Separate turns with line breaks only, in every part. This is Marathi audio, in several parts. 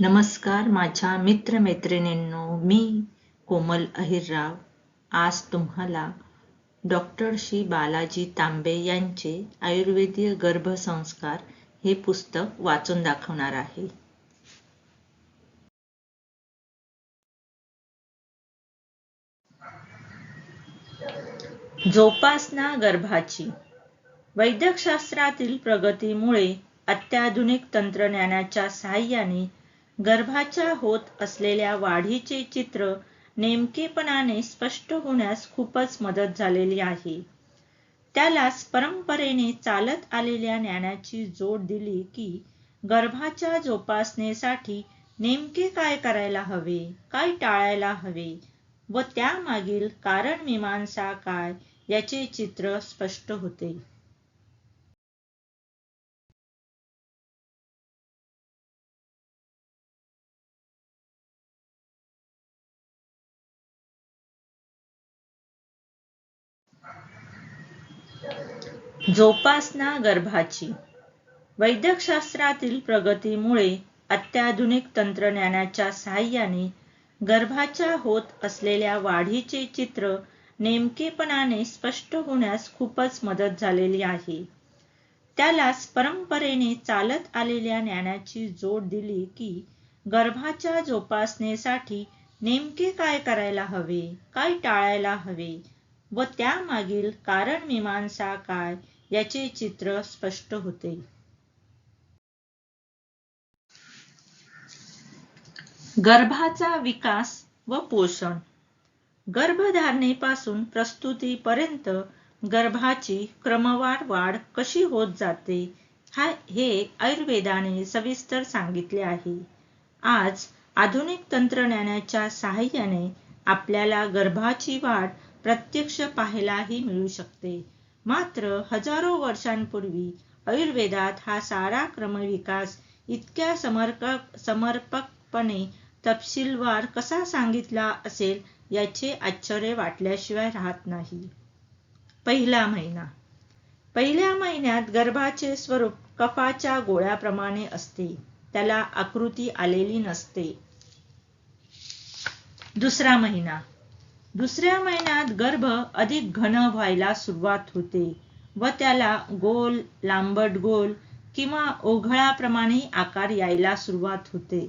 नमस्कार माझ्या मित्रमैत्रिणींनो मी कोमल अहिरराव. आज तुम्हाला डॉक्टर श्री बालाजी तांबे यांचे आयुर्वेदीय गर्भसंस्कार हे पुस्तक वाचून दाखवणार आहे. जोपासना गर्भाची. वैद्यकशास्त्रातील प्रगतीमुळे अत्याधुनिक तंत्रज्ञानाच्या सहाय्याने गर्भाच्या होत असलेल्या वाढीचे चित्र नेमकेपणाने स्पष्ट होण्यास खूपच मदत झालेली आहे. त्यालाच परंपरेने चालत आलेल्या ज्ञानाची जोड दिली की गर्भाच्या जोपासनेसाठी नेमके काय करायला हवे काय टाळायला हवे व त्यामागील कारण मीमांसा काय याचे चित्र स्पष्ट होते. जोपासना गर्भाची. वैद्यकशास्त्रातील प्रगतीमुळे अत्याधुनिक तंत्रज्ञानाच्या सहाय्याने गर्भाच्या होत असलेल्या वाढीचे चित्र नेमकेपणाने स्पष्ट होण्यास खूपच मदत झालेली आहे. त्यालाच परंपरेने चालत आलेल्या ज्ञानाची जोड दिली की गर्भाच्या जोपासनेसाठी नेमके काय करायला हवे काय टाळायला हवे व त्यामागील कारण मीमांसा काय याचे चित्र स्पष्ट होते. गर्भाचा विकास व पोषण. गर्भधारणेपासून प्रस्तुतीपर्यंत गर्भाची क्रमवार वाढ कशी होत जाते हा हे आयुर्वेदाने सविस्तर सांगितले आहे. आज आधुनिक तंत्रज्ञानाच्या सहाय्याने आपल्याला गर्भाची वाढ प्रत्यक्ष पाहायलाही मिळू शकते. मात्र हजारो वर्षांपूर्वी आयुर्वेदात हा सारा क्रमविकास इतक्या समर्पक समर्पकपणे तपशीलवार कसा सांगितला असेल याचे आश्चर्य वाटल्याशिवाय राहत नाही. पहिला महिना. पहिल्या महिन्यात गर्भाचे स्वरूप कफाच्या गोळ्याप्रमाणे असते. त्याला आकृती आलेली नसते. दुसरा महिना. दुसऱ्या महिन्यात गर्भ अधिक घन व्हायला सुरुवात होते व त्याला गोल लांबट गोल किंवा ओघळाप्रमाणे आकार यायला सुरुवात होते.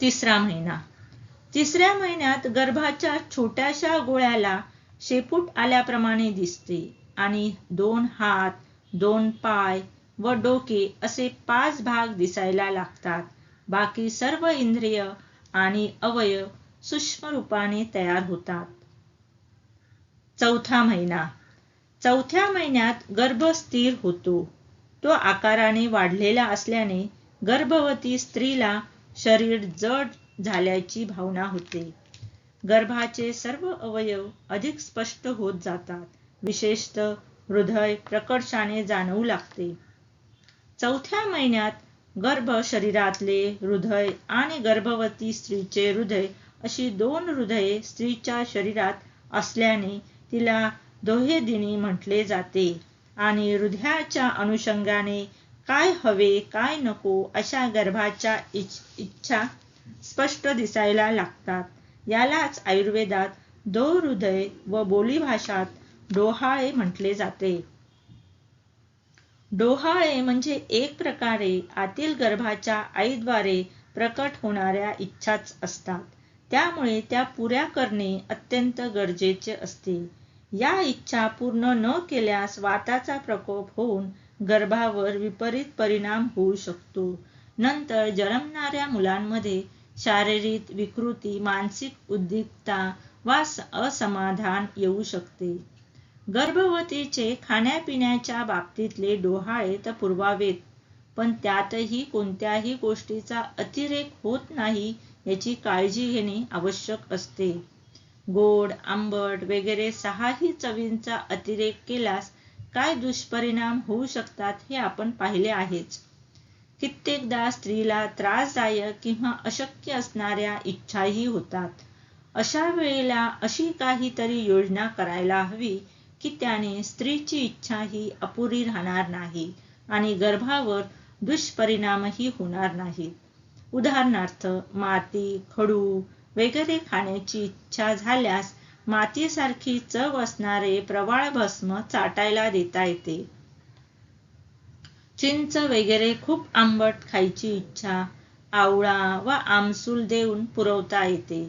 तिसरा महिना. तिसऱ्या महिन्यात गर्भाच्या छोट्याशा गोळ्याला शेपूट आल्याप्रमाणे दिसते आणि दोन हात दोन पाय व डोके असे पाच भाग दिसायला लागतात. बाकी सर्व इंद्रिय आणि अवयव सूक्ष्म रूपाने तयार होतात. चौथा महिना. चौथ्या महिन्यात गर्भ स्थिर होतो. तो आकाराने वाढलेला असल्याने गर्भवती स्त्रीला शरीर जड झाल्याची भावना होते. गर्भाचे सर्व अवयव अधिक स्पष्ट होत जातात. विशेषतः हृदय प्रकर्षाने जाणवू लागते. चौथ्या महिन्यात गर्भ शरीरातले हृदय आणि गर्भवती स्त्रीचे हृदय अशी दोन हृदये स्त्रीच्या शरीरात असल्याने तिला दोहेदिनी म्हटले जाते. आणि हृदयाच्या अनुषंगाने काय हवे काय नको अशा गर्भाच्या इच्छा स्पष्ट दिसायला लागतात. यालाच आयुर्वेदात दो हृदय व बोलीभाषात डोहाळे म्हटले जाते. डोहाळे म्हणजे एक प्रकारे आतील गर्भाच्या आईद्वारे प्रकट होणाऱ्या इच्छाच असतात. त्यामुळे त्या पुऱ्या करणे अत्यंत गरजेचे असते. या इच्छा पूर्ण न केल्यास वाताचा प्रकोप होऊन गर्भावर विपरीत परिणाम होऊ शकतो. नंतर जन्मणाऱ्या मुलांमध्ये शारीरिक विकृती मानसिक उद्दिकता वा असमाधान येऊ शकते. गर्भवतीचे खाण्यापिण्याच्या बाबतीतले डोहाळे तर पुरवावेत पण त्यातही कोणत्याही गोष्टीचा अतिरेक होत नाही याची काळजी घेणे आवश्यक असते. गोड आंबट वगैरे सहाही चवींचा अतिरेक केल्यास काय दुष्परिणाम होऊ शकतात हे आपण पाहिले आहेच कित्येकदा स्त्रीला त्रासदायक किंवा अशक्य असणाऱ्या इच्छाही होतात. अशा वेळेला अशी काहीतरी योजना करायला हवी की त्याने स्त्रीची इच्छा ही अपुरी राहणार नाही आणि गर्भावर दुष्परिणामही होणार नाहीत. उदाहरणार्थ माती खडू वगैरे खाण्याची इच्छा झाल्यास मातीसारखी चव असणारे प्रवाळ भस्म चाटायला देता येते. चिंच वगैरे खूप आंबट खायची इच्छा आवळा व आमसूल देऊन पुरवता येते.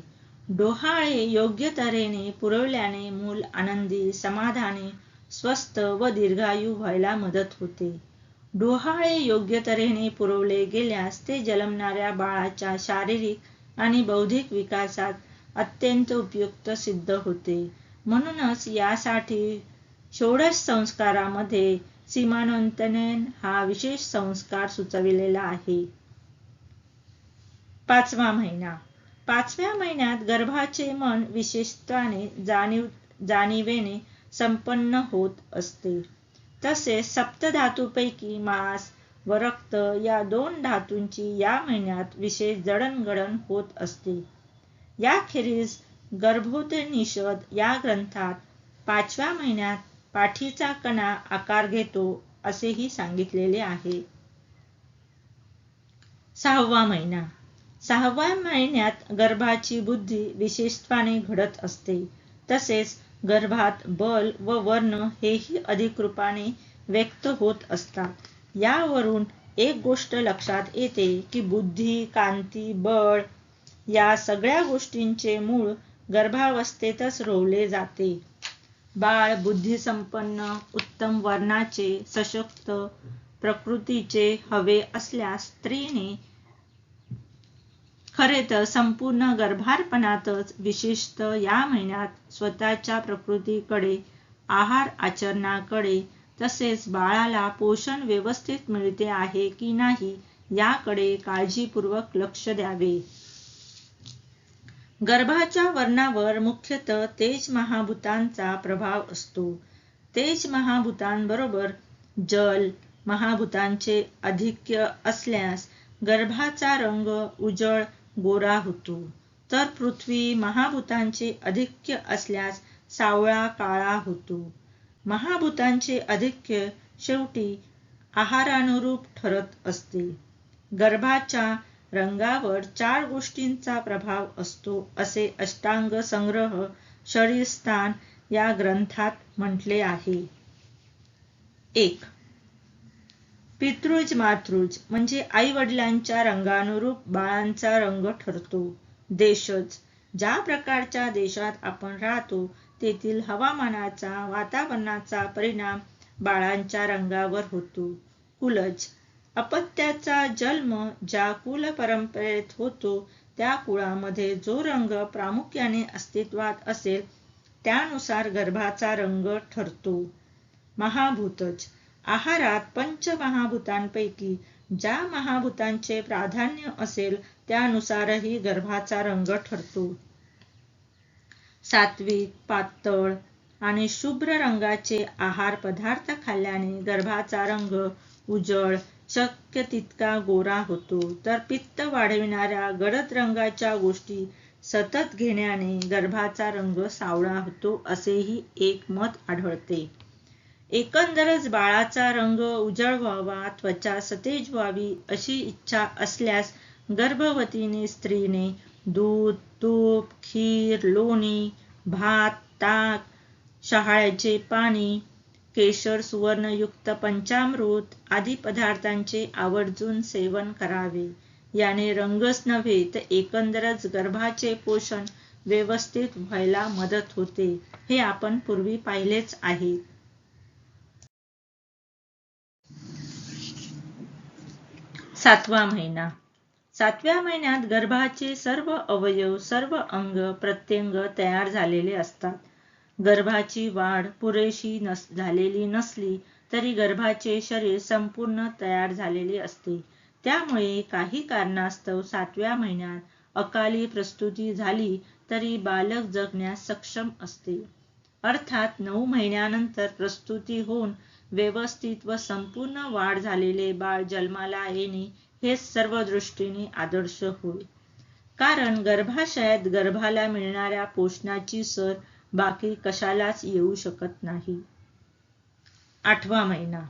डोहाळे योग्य तऱ्हेने पुरवल्याने मूल आनंदी समाधानी स्वस्थ व दीर्घायू व्हायला मदत होते. डोहाळे योग्य तऱ्हेने पुरवले गेल्यास ते जन्मणाऱ्या बाळाच्या शारीरिक आणि बौद्धिक विकासात अत्यंत उपयुक्त सिद्ध होते. म्हणूनच यासाठी षोडश संस्कारामध्ये सीमानोंतनेन हा विशेष संस्कार सुचविलेला आहे. पाचवा महिना. पाचव्या महिन्यात गर्भाचे मन विशेषत्वाने जाणीव जाणीवेने संपन्न होत असते. तसेच सप्तधातूपैकी मांस व रक्त या दोन धातूंची या महिन्यात विशेष जडणघडण होत असते. याखेरीज गर्भोपनिषद या ग्रंथात पाचव्या महिन्यात पाठीचा कणा आकार घेतो असेही सांगितलेले आहे. सहावा महिना. सहाव्या महिन्यात गर्भाची बुद्धी विशेषत्वाने घडत असते. तसेच गर्भात बल व वर्ण हेही अधिक रूपाने व्यक्त होत असतात. यावरून एक गोष्ट लक्षात येते की बुद्धी कांती बळ या सगळ्या गोष्टींचे मूळ गर्भावस्थेतच रोवले जाते. बाळ बुद्धिसंपन्न उत्तम वर्णाचे सशक्त प्रकृतीचे हवे असल्यास स्त्रीने खरे तर संपूर्ण गर्भारपणातच विशेषतः या महिन्यात स्वतःच्या प्रकृतीकडे आहार आचरणाकडे तसेच बाळाला पोषण व्यवस्थित मिळते आहे की नाही याकडे काळजीपूर्वक लक्ष द्यावे. गर्भाच्या वर्णावर मुख्यतः तेज महाभूतांचा प्रभाव असतो. तेज महाभूतांबरोबर जल महाभूतांचे अधिक्य असल्यास गर्भाचा रंग उजळ गोरा होतो. तर पृथ्वी महाभूतांचे अधिक्य असल्यास सावळा काळा होतो. महाभूतांचे अधिक्य शेवटी आहारानुरूप ठरत असते. गर्भाच्या रंगावर चार गोष्टींचा प्रभाव असतो असे अष्टांग संग्रह शरीरस्थान या ग्रंथात म्हटले आहे. एक पितृज मातृज म्हणजे आई वडिलांच्या रंगानुरूप बाळांचा रंग ठरतो. देशज ज्या प्रकारच्या देशात आपण राहतो तेथील हवामानाचा वातावरणाचा परिणाम बाळांच्या रंगावर होतो. कुलज अपत्याचा जन्म ज्या कुल परंपरेत होतो त्या कुळामध्ये जो रंग प्रामुख्याने अस्तित्वात असेल त्यानुसार गर्भाचा रंग ठरतो. महाभूतज आहारात पंचमहाभूतांपैकी ज्या महाभूतांचे प्राधान्य असेल त्यानुसारही गर्भाचा रंग ठरतो. सात्विक पातळ आणि शुभ्र रंगाचे आहार पदार्थ खाल्ल्याने गर्भाचा रंग उजळ शक्य तितका गोरा होतो. तर पित्त वाढविणाऱ्या गडद रंगाच्या गोष्टी सतत घेण्याने गर्भाचा रंग सावळा होतो असेही एक मत आढळते. एकंदरच बाळाचा रंग उजळ व्हावा त्वचा सतेज व्हावी अशी इच्छा असल्यास गर्भवतीने स्त्रीने दूध तूप खीर लोणी भात ताक शहाळ्याचे पाणी केशर सुवर्णयुक्त पंचामृत आदी पदार्थांचे आवर्जून सेवन करावे. याने रंगच नव्हे तर एकंदरच गर्भाचे पोषण व्यवस्थित व्हायला मदत होते हे आपण पूर्वी पाहिलेच आहे. सातवा महिना. सातव्या महिन्यात गर्भाचे सर्व अवयव सर्व अंग प्रत्यंग तयार झालेले असतात. गर्भाची वाढ पुरेशी नस झालेली नसली तरी गर्भाचे शरीर संपूर्ण तयार झालेले असते. त्यामुळे काही कारणास्तव सातव्या महिन्यात अकाली प्रस्तुती झाली तरी बालक जगण्यास सक्षम असते. अर्थात नऊ महिन्यानंतर प्रस्तुती होऊन व्यवस्थित व संपूर्ण वाढ झालेले बाळ जन्माला येणे हे सर्व दृष्टीने आदर्श होय. कारण गर्भाशयात गर्भाला मिळणाऱ्या पोषणाची सर बाकी कशालाच येऊ शकत नाही. आठवा महिना.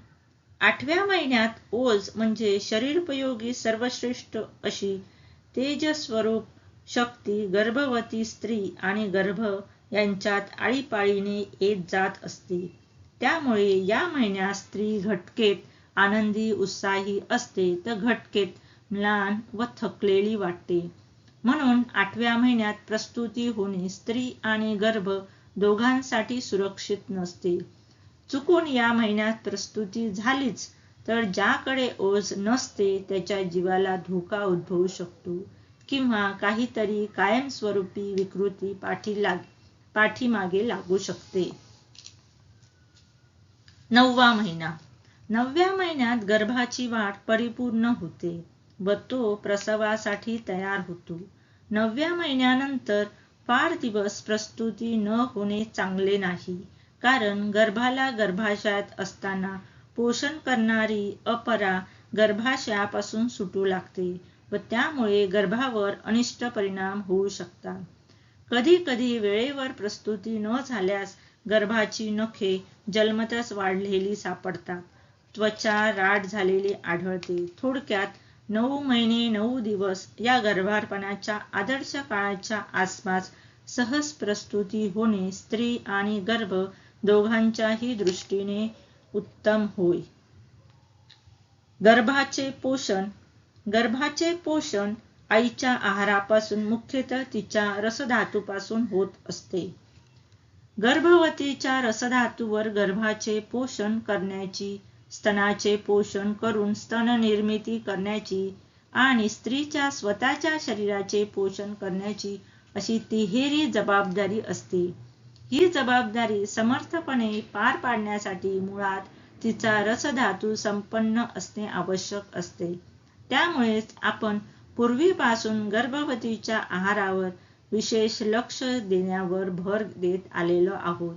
आठव्या महिन्यात ओज म्हणजे शरीरपयोगी सर्वश्रेष्ठ अशी तेजस्वरूप शक्ती गर्भवती स्त्री आणि गर्भ यांच्यात आळीपाळीने येत जात असते. त्यामुळे या महिन्यात स्त्री घटकेत आनंदी उत्साही असते तर घटकेत म्लान व थकलेली वाटते. म्हणून आठव्या महिन्यात प्रस्तुती होणे स्त्री आणि गर्भ दोघांसाठी सुरक्षित नसते. चुकून या महिन्यात प्रस्तुती झालीच तर ज्याकडे ओझ नसते त्याच्या जीवाला धोका उद्भवू शकतो किंवा काहीतरी कायमस्वरूपी विकृती पाठी लाग पाठीमागे लागू शकते. नववा महिना. नवव्या महिन्यात गर्भाची वाढ परिपूर्ण होते व तो प्रसवासाठी तयार होतो. नवव्या महिन्यानंतर फार दिवस प्रस्तुती न होणे चांगले नाही कारण गर्भाला गर्भाशयात असताना पोषण करणारी अपरा गर्भाशयापासून सुटू लागते व त्यामुळे गर्भावर अनिष्ट परिणाम होऊ शकतात. कधी कधी वेळेवर प्रस्तुती न झाल्यास गर्भाची नखे जन्मतच वाढलेली सापडतात. त्वचा राट झालेली आढळते. थोडक्यात नऊ महिने नऊ दिवस या गर्भारपणाच्या आदर्श काळाच्या आसपास सहज प्रस्तुती होणे स्त्री आणि गर्भ दोघांच्याही दृष्टीने उत्तम होय. गर्भाचे पोषण गर्भाचे पोषण आईच्या आहारापासून मुख्यतः तिच्या रसधातूपासून होत असते. गर्भवतीच्या रसधातूवर गर्भाचे पोषण करण्याची स्तनाचे पोषण करून स्तन निर्मिती करण्याची आणि स्त्रीच्या स्वतःच्या शरीराचे पोषण करण्याची अशी तिहेरी जबाबदारी असते. ही जबाबदारी समर्थपणे पार पाडण्यासाठी मुळात तिचा रसधातू संपन्न असणे आवश्यक असते. त्यामुळेच आपण पूर्वीपासून गर्भवतीच्या आहारावर विशेष लक्ष देण्यावर भर देत आलेलो आहोत.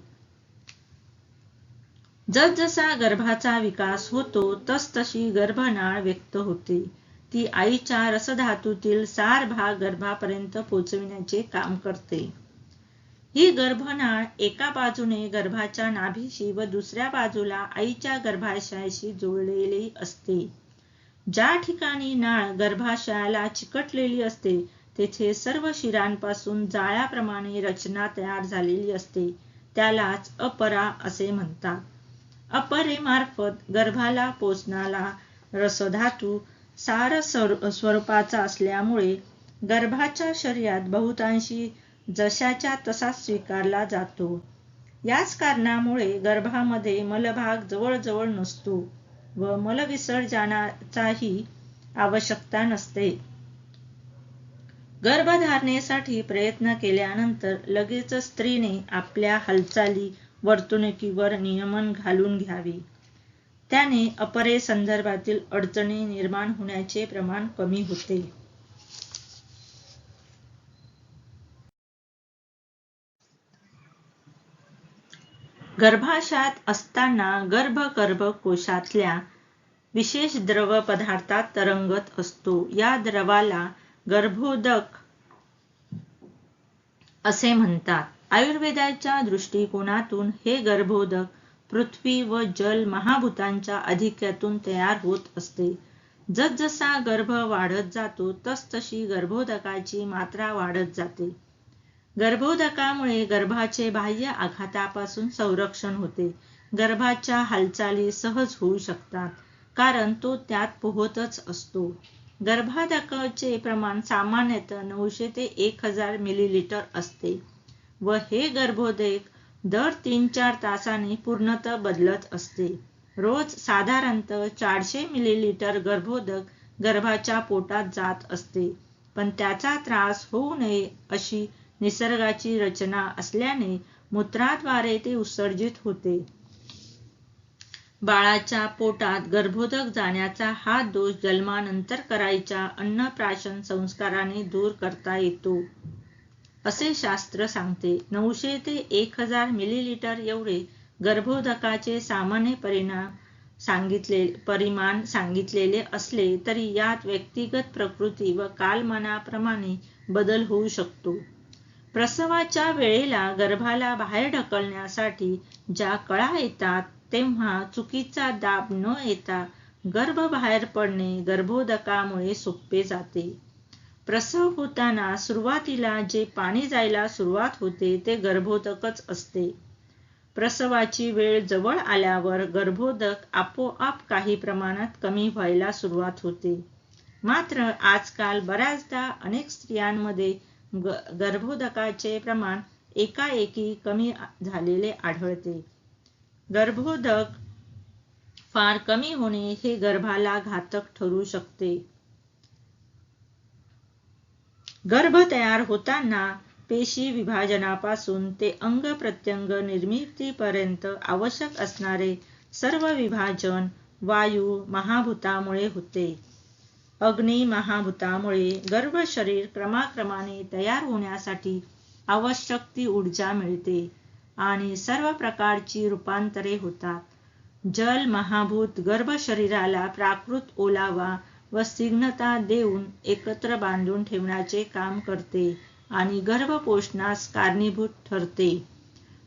जसजसा गर्भाचा विकास होतो तसतशी गर्भनाळ व्यक्त होते. ती आईच्या रसधातूतील सार भाग गर्भापर्यंत पोचविण्याचे काम करते. ही गर्भनाळ एका बाजूने गर्भाच्या नाभीशी व दुसऱ्या बाजूला आईच्या गर्भाशयाशी जोडलेली असते. ज्या ठिकाणी नाळ गर्भाशयाला चिकटलेली असते तेथे सर्व शिरांपासून जाळ्याप्रमाणे रचना तयार झालेली असते. त्यालाच अपरा असे म्हणतात. अपरेमार्फत गर्भाला पोचणारा रसधातू सार स्वरूपाचा असल्यामुळे गर्भाच्या शरीरात बहुतांशी जशाच्या तसा स्वीकारला जातो. याच कारणामुळे गर्भामध्ये मलभाग जवळजवळ नसतो व मलविसर्जनाचाही आवश्यकता नसते. गर्भधारणेसाठी प्रयत्न केल्यानंतर लगेच स्त्रीने आपल्या हालचाली वर्तणुकीवर नियमन घालून घ्यावे. त्याने अपरे संदर्भातील अडचणी निर्माण होण्याचे प्रमाण कमी होते. गर्भाशयात असताना गर्भ कोशातल्या विशेष द्रव पदार्थात तरंगत असतो. या द्रवाला गर्भोदक असे म्हणतात. आयुर्वेदाच्या दृष्टिकोनातून हे गर्भोदक पृथ्वी व जल महाभूतांच्या अधिक्यातून तयार होत असते. जसजसा गर्भ वाढत जातो तसतशी गर्भोदकाची मात्रा वाढत जाते. गर्भोदकामुळे गर्भाचे बाह्य आघातापासून संरक्षण होते. गर्भाच्या हालचाली सहज होऊ शकतात कारण तो त्यात पोहतच असतो. गर्भादकाचे प्रमाण सामान्यतः नऊशे ते एक हजार मिलीलिटर असते व हे गर्भोदक दर तीन चार तासांनी पूर्णतः बदलत असते. रोज साधारणतः चारशे मिलीलिटर गर्भोदक गर्भाच्या पोटात जात असते. पण त्याचा त्रास होऊ नये अशी निसर्गाची रचना असल्याने मूत्राद्वारे ते उत्सर्जित होते. बाळाच्या पोटात गर्भोदक जाण्याचा हा दोष जन्मानंतर करायच्या अन्नप्राशन संस्काराने दूर करता येतो. असे शास्त्र सांगते नऊशे ते एक हजार मिलीलिटर एवढे गर्भोदकाचे सामान्य परिणाम सांगितले परिमाण सांगितलेले असले तरी यात व्यक्तिगत प्रकृती व कालमानाप्रमाणे बदल होऊ शकतो. प्रसवाच्या वेळेला गर्भाला बाहेर ढकलण्यासाठी ज्या कळा येतात तेव्हा चुकीचा दाब न येता गर्भ बाहेर पडणे गर्भोदकामुळे सोपे जाते. प्रसव होताना सुरुवातीला जे पाणी जायला सुरुवात होते ते गर्भोदकच असते. प्रसवाची वेळ जवळ आल्यावर गर्भोदक आपोआप काही प्रमाणात कमी व्हायला सुरुवात होते. मात्र आजकाल बऱ्याचदा अनेक स्त्रियांमध्ये गर्भोदकाचे प्रमाण एकाएकी कमी झालेले आढळते. गर्भोदक फार कमी होणे हे गर्भाला घातक ठरू शकते. गर्भ तयार होताना पेशी विभाजनापासून ते अंग प्रत्यंग निर्मितीपर्यंत आवश्यक असणारे सर्व विभाजन वायू महाभूतामुळे होते. अग्नी महाभूतामुळे गर्भ शरीर क्रमाक्रमाने तयार होण्यासाठी आवश्यक ती ऊर्जा मिळते. आणि सर्व प्रकारची रूपांतरे होतात. जल महाभूत गर्भ शरीराला प्राकृत ओलावा व स्निग्धता देऊन एकत्र बांधून ठेवण्याचे काम करते आणि गर्भपोषणास कारणीभूत ठरते.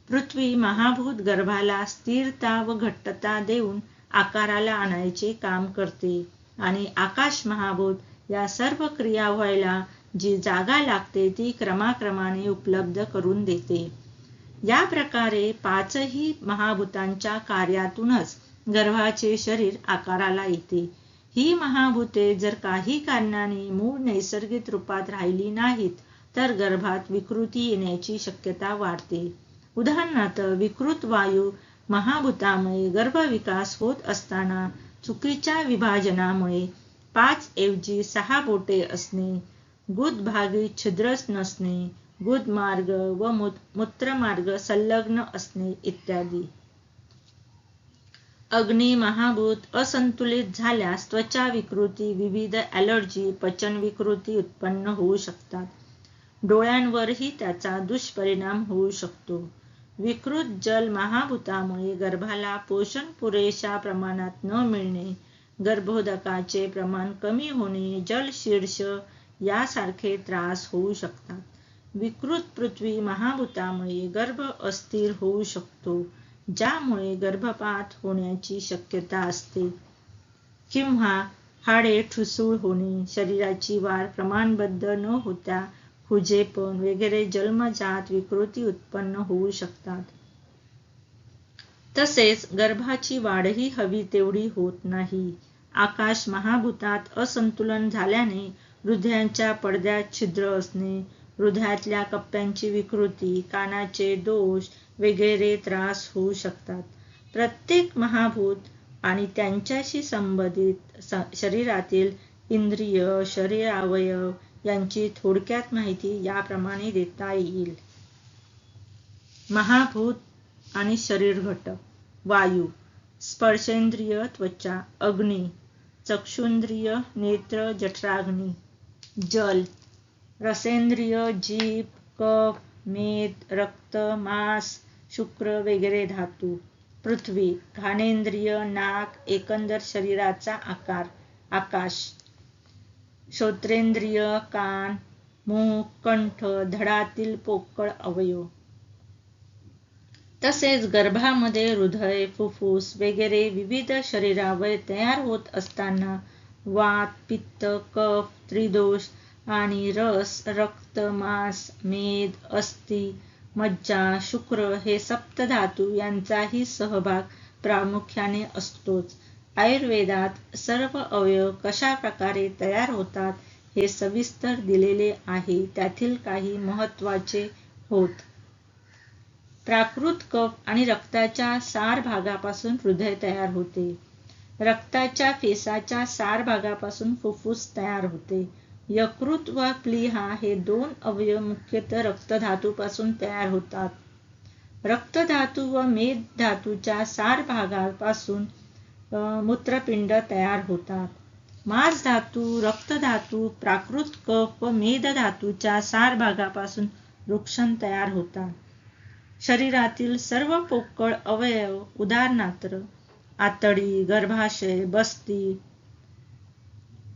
पृथ्वी महाभूत गर्भाला स्थिरता व घट्टता देऊन आकाराला आणायचे काम करते आणि आकाश महाभूत या सर्व क्रिया व्हायला जी जागा लागते ती क्रमाक्रमाने उपलब्ध करून देते. या प्रकारे पाचही महाभूतांच्या कार्यातूनच गर्भाचे शरीर आकाराला येते. ही महाभूते जर काही कारणाने मूळ नैसर्गिक रूपात राहिली नाहीत तर गर्भात विकृती येण्याची शक्यता वाढते. उदाहरणार्थ विकृत वायू महाभूतामुळे गर्भविकास होत असताना चुकीच्या विभाजनामुळे पाच ऐवजी सहा बोटे असणे गुदभागी छिद्रच नसणे बुधमार्ग व मूत्रमार्ग संलग्न असणे इत्यादी. अग्नी महाभूत असंतुलित झाल्यास त्वचा विकृती विविध ॲलर्जी पचन विकृती उत्पन्न होऊ शकतात. डोळ्यांवरही त्याचा दुष्परिणाम होऊ शकतो. विकृत जल महाभूतामुळे गर्भाला पोषण पुरेशा प्रमाणात न मिळणे गर्भोदकाचे प्रमाण कमी होणे जलशीर्ष यासारखे त्रास होऊ शकतात. विकृत पृथ्वी महाभूतामुळे गर्भ अस्थिर होऊ शकतो ज्यामुळे गर्भपात होण्याची शक्यता असते. किंवा हाडे ठुसूळ होणे शरीराची वाढ प्रमाणबद्ध न होता खुजेपण वगैरे जन्मजात विकृती उत्पन्न होऊ शकतात. तसेच गर्भाची वाढही हवी तेवढी होत नाही. आकाश महाभूतात असंतुलन झाल्याने हृदयांच्या पडद्यात छिद्र असणे हृदयातल्या कप्प्यांची विकृती कानाचे दोष वगैरे त्रास होऊ शकतात. प्रत्येक महाभूत आणि त्यांच्याशी संबंधित शरीरातील इंद्रिय शरीर अवयव यांची थोडक्यात माहिती याप्रमाणे देता येईल. महाभूत आणि शरीर घटक वायू स्पर्शेंद्रिय त्वचा अग्नी चक्षुंद्रिय नेत्र जठराग्नी जल रसेंद्रिय जीभ कफ मेद रक्त मांस शुक्र वगैरे धातू पृथ्वी घाणेंद्रिय नाक एकंदर शरीराचा आकार आकाश श्रोत्रेंद्रिय कान मुख कंठ धडातील पोकळ अवयव. तसेच गर्भामध्ये हृदय फुफ्फुस वगैरे विविध शरीरावर तयार होत असताना वात पित्त कफ त्रिदोष आणि रस रक्त मांस मेद अस्थि मज्जा शुक्र हे सप्तधातू यांचाही सहभाग प्रामुख्याने असतोच. आयुर्वेदात सर्व अवयव कशा प्रकारे तयार होतात हे सविस्तर दिलेले आहे. त्यातील काही महत्त्वाचे होत. प्राकृत कफ आणि रक्ताच्या सार भागापासून हृदय तयार होते. रक्ताच्या फेसाच्या सार भागापासून फुफ्फुस तयार होते. यकृत व प्लीहा हे दोन अवयव मुख्यतः रक्तधातूपासून तयार होतात. रक्तधातू व मेद धातूच्या सार भागापासून मूत्रपिंड तयार होतात. मांस धातू रक्तधातू प्राकृत कफ व मेदधातूच्या सार भागापासून वृक्षण तयार होतात. शरीरातील सर्व पोकळ अवयव उदाहरणार्थ आतडी गर्भाशय बस्ती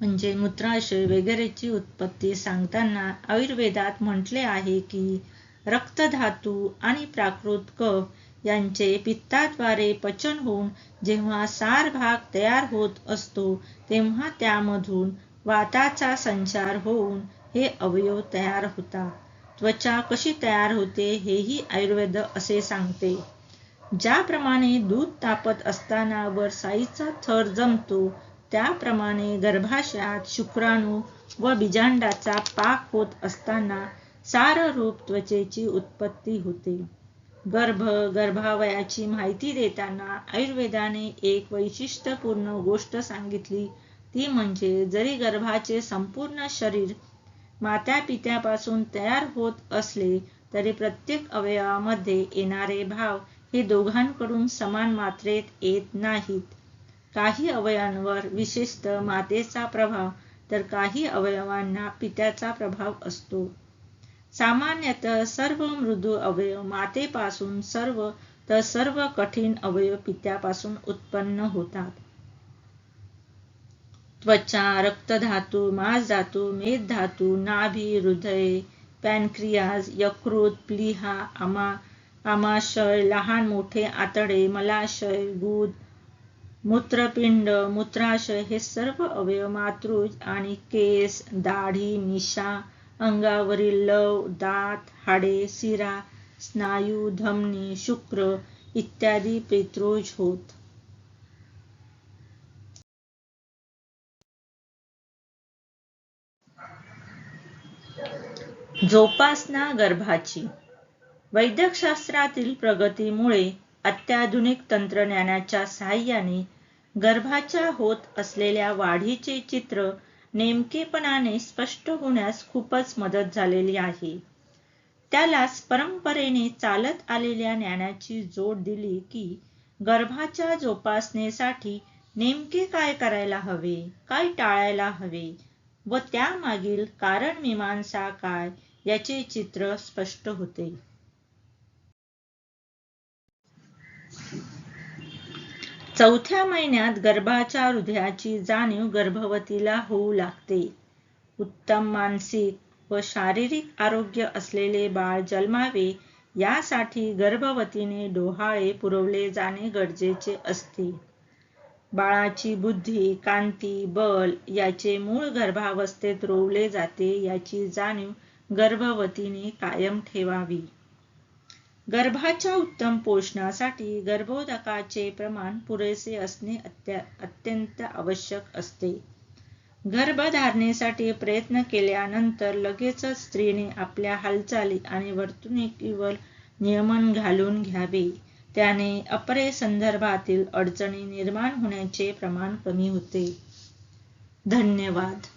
म्हणजे मूत्राशय वगैरेची उत्पत्ती सांगताना आयुर्वेदात म्हटले आहे की रक्तधातू आणि प्राकृत कफ यांचे पित्ताद्वारे पचन होऊन जेव्हा सार भाग तयार होत असतो तेव्हा त्यामधून वाताचा संचार होऊन हे अवयव तयार होतात. त्वचा कशी तयार होते हेही आयुर्वेद असे सांगते. ज्याप्रमाणे दूध तापत असताना वर साईचा थर जमतो त्याप्रमाणे गर्भाशयात शुक्राणू व बीजांडाचा पाक होत असताना साररूप त्वचेची उत्पत्ती होते. गर्भ गर्भावयाची माहिती देताना आयुर्वेदाने एक वैशिष्ट्यपूर्ण गोष्ट सांगितली. ती म्हणजे जरी गर्भाचे संपूर्ण शरीर मात्या पित्यापासून तयार होत असले तरी प्रत्येक अवयवामध्ये येणारे भाव हे दोघांकडून समान मात्रेत येत नाहीत. काही अवयवांवर विशेषतः मातेचा प्रभाव तर काही अवयवांना पित्याचा प्रभाव असतो. सामान्यतः सर्व मृदू अवयव मातेपासून सर्व तर सर्व कठीण अवयव पित्यापासून उत्पन्न होतात. त्वचा रक्तधातू मांसधातू मेदधातू नाभी हृदय पॅनक्रियाज यकृत प्लीहा आमा आमाशय लहान मोठे आतडे मलाशय गुद मूत्रपिंड मूत्राशय हे सर्व अवयव मातृज आणि केस दाढी मिशा अंगावरील लव दात हाडे सिरा स्नायू धमनी शुक्र इत्यादी पेत्रोज होत. जोपासना गर्भाची. वैद्यकशास्त्रातील प्रगतीमुळे अत्याधुनिक तंत्रज्ञानाच्या सहाय्याने गर्भाच्या होत असलेल्या वाढीचे चित्र नेमकेपणाने स्पष्ट होण्यास खूपच मदत झालेली आहे. त्यालाच परंपरेने चालत आलेल्या ज्ञानाची जोड दिली की गर्भाच्या जोपासनेसाठी नेमके काय करायला हवे काय टाळायला हवे व त्यामागील कारण मीमांसा काय याचे चित्र स्पष्ट होते. चौथ्या महिन्यात गर्भाच्या हृदयाची जाणीव गर्भवतीला होऊ लागते. उत्तम मानसिक व शारीरिक आरोग्य असलेले बाळ जन्मावे यासाठी गर्भवतीने डोहाळे पुरवले जाणे गरजेचे असते. बाळाची बुद्धी कांती बल याचे मूळ गर्भावस्थेत रोवले जाते याची जाणीव गर्भवतीने कायम ठेवावी. गर्भाच्या उत्तम पोषणासाठी गर्भोदकाचे प्रमाण पुरेसे असणे अत्यंत आवश्यक असते. गर्भधारणेसाठी प्रयत्न केल्यानंतर लगेचच स्त्रीने आपल्या हालचाली आणि वर्तणुकीवर नियमन घालून घ्यावे. त्याने अपरे संदर्भातील अडचणी निर्माण होण्याचे प्रमाण कमी होते. धन्यवाद.